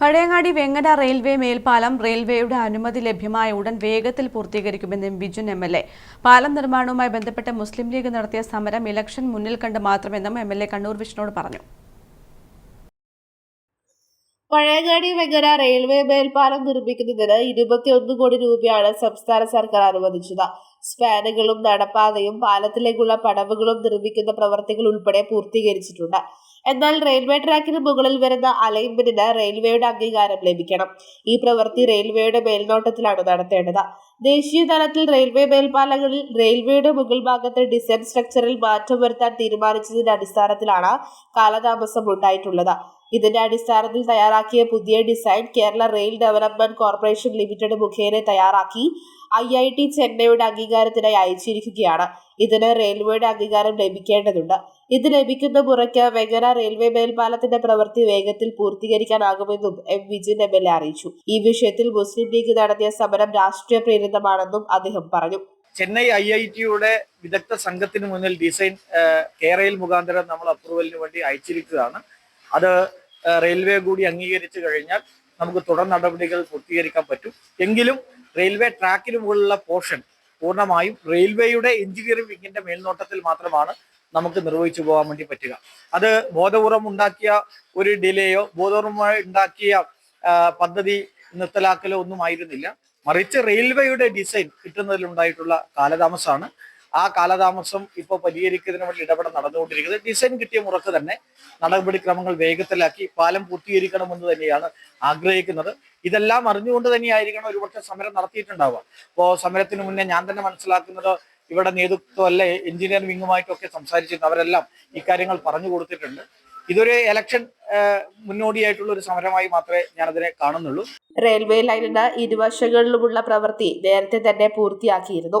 Pazhayangadi Vengara railway മേൽപ്പാലം റെയിൽവേയുടെ അനുമതി ലഭ്യമായ ഉടൻ വേഗത്തിൽ പൂർത്തീകരിക്കുമെന്ന് ബിജുൻ എം എൽ എ. പാലം നിർമ്മാണവുമായി ബന്ധപ്പെട്ട് മുസ്ലിം ലീഗ് നടത്തിയ സമരം ഇലക്ഷൻ മുന്നിൽ കണ്ട് മാത്രമെന്നും എം എൽ എ കണ്ണൂർ വിഷ്ണുവോട് പറഞ്ഞു. പഴയങ്ങാടി വെങ്ങര റെയിൽവേ മേൽപ്പാലം നിർമ്മിക്കുന്നതിന് ഇരുപത്തിയൊന്ന് കോടി രൂപയാണ് സംസ്ഥാന സർക്കാർ അനുവദിച്ചത്. സ്പാനുകളും നടപ്പാതയും പാലത്തിലേക്കുള്ള പടവുകളും നിർമ്മിക്കുന്ന പ്രവർത്തികൾ ഉൾപ്പെടെ പൂർത്തീകരിച്ചിട്ടുണ്ട്. എന്നാൽ റെയിൽവേ ട്രാക്കിന് മുകളിൽ വരുന്ന അലൈൻമെന്റിന് റെയിൽവേയുടെ അംഗീകാരം ലഭിക്കണം. ഈ പ്രവൃത്തി റെയിൽവേയുടെ മേൽനോട്ടത്തിലാണ് നടത്തേണ്ടത്. ദേശീയ തലത്തിൽ റെയിൽവേ മേൽപ്പാലങ്ങളിൽ റെയിൽവേയുടെ മുകൾ ഭാഗത്തെ ഡിസൈൻ സ്ട്രക്ചറിൽ മാറ്റം വരുത്താൻ തീരുമാനിച്ചതിന്റെ അടിസ്ഥാനത്തിലാണ് കാലതാമസം ഉണ്ടായിട്ടുള്ളത്. ഇതിന്റെ അടിസ്ഥാനത്തിൽ തയ്യാറാക്കിയ പുതിയ design Kerala rail development corporation limited മുഖേന തയ്യാറാക്കി ഐ ഐ ടി ചെന്നൈയുടെ അംഗീകാരത്തിനായി അയച്ചിരിക്കുകയാണ്. ഇതിന് റെയിൽവേയുടെ അംഗീകാരം ലഭിക്കേണ്ടതുണ്ട്. ഇത് ലഭിക്കുന്ന മുറയ്ക്ക് വെങ്ങര റെയിൽവേ മേൽപ്പാലത്തിന്റെ പ്രവൃത്തി വേഗത്തിൽ പൂർത്തീകരിക്കാനാകുമെന്നും M Vijin M L A അറിയിച്ചു. ഈ വിഷയത്തിൽ മുസ്ലിം ലീഗ് നടത്തിയ സമരം രാഷ്ട്രീയ പ്രേരിതമാണെന്നും അദ്ദേഹം പറഞ്ഞു. ചെന്നൈ ഐ ഐ ടിയുടെ വിദഗ്ധ സംഘത്തിന് മുന്നിൽ ഡിസൈൻ കേരയിൽ മുഖാന്തരം നമ്മൾ അപ്രൂവലിന് വേണ്ടി അയച്ചിരിക്കുകയാണ്. അത് റെയിൽവേ കൂടി അംഗീകരിച്ചു കഴിഞ്ഞാൽ നമുക്ക് തുടർ നടപടികൾ പൂർത്തീകരിക്കാൻ പറ്റും. എങ്കിലും റെയിൽവേ ട്രാക്കിന് മുകളിലുള്ള പോർഷൻ പൂർണമായും റെയിൽവേയുടെ എഞ്ചിനീയറിംഗ് വിങ്ങിന്റെ മേൽനോട്ടത്തിൽ മാത്രമാണ് നമുക്ക് നിർവഹിച്ചു പോകാൻ വേണ്ടി പറ്റുക. അത് ബോധപൂർവം ഉണ്ടാക്കിയ ഒരു ഡിലേയോ ബോധപൂർവമായി ഉണ്ടാക്കിയ പദ്ധതി നിർത്തലാക്കലോ ഒന്നും ആയിരുന്നില്ല. മറിച്ച് റെയിൽവേയുടെ ഡിസൈൻ കിട്ടുന്നതിലുണ്ടായിട്ടുള്ള കാലതാമസമാണ് ആ കാലതാമസം ഇപ്പോൾ പരിഹരിക്കുന്നതിന് വേണ്ടി ഇടപെടൽ നടന്നുകൊണ്ടിരിക്കുന്നത്. ഡിസൈൻ കിട്ടിയ മുറക്ക് തന്നെ നടപടിക്രമങ്ങൾ വേഗത്തിലാക്കി പാലം പൂർത്തീകരിക്കണമെന്ന് തന്നെയാണ് ആഗ്രഹിക്കുന്നത്. ഇതെല്ലാം അറിഞ്ഞുകൊണ്ട് തന്നെയായിരിക്കണം ഒരുപക്ഷെ സമരം നടത്തിയിട്ടുണ്ടാവുക. അപ്പോൾ സമരത്തിന് മുന്നേ ഞാൻ തന്നെ മനസ്സിലാക്കുന്നത് ഇവിടെ നേതൃത്വം അല്ലെ എഞ്ചിനീയർ വിങ്ങുമായിട്ടൊക്കെ സംസാരിച്ചിട്ടുണ്ട് അവരെല്ലാം ഇക്കാര്യങ്ങൾ പറഞ്ഞു കൊടുത്തിട്ടുണ്ട്. ഇതൊരു എലക്ഷൻ മുന്നോടിയായിട്ടുള്ള ഒരു സമരമായി മാത്രമേ ഞാൻ അതിനെ കാണുന്നുള്ളൂ. റെയിൽവേ ലൈനിന് ഇരുവശങ്ങളിലുമുള്ള പ്രവൃത്തി നേരത്തെ തന്നെ പൂർത്തിയാക്കിയിരുന്നു.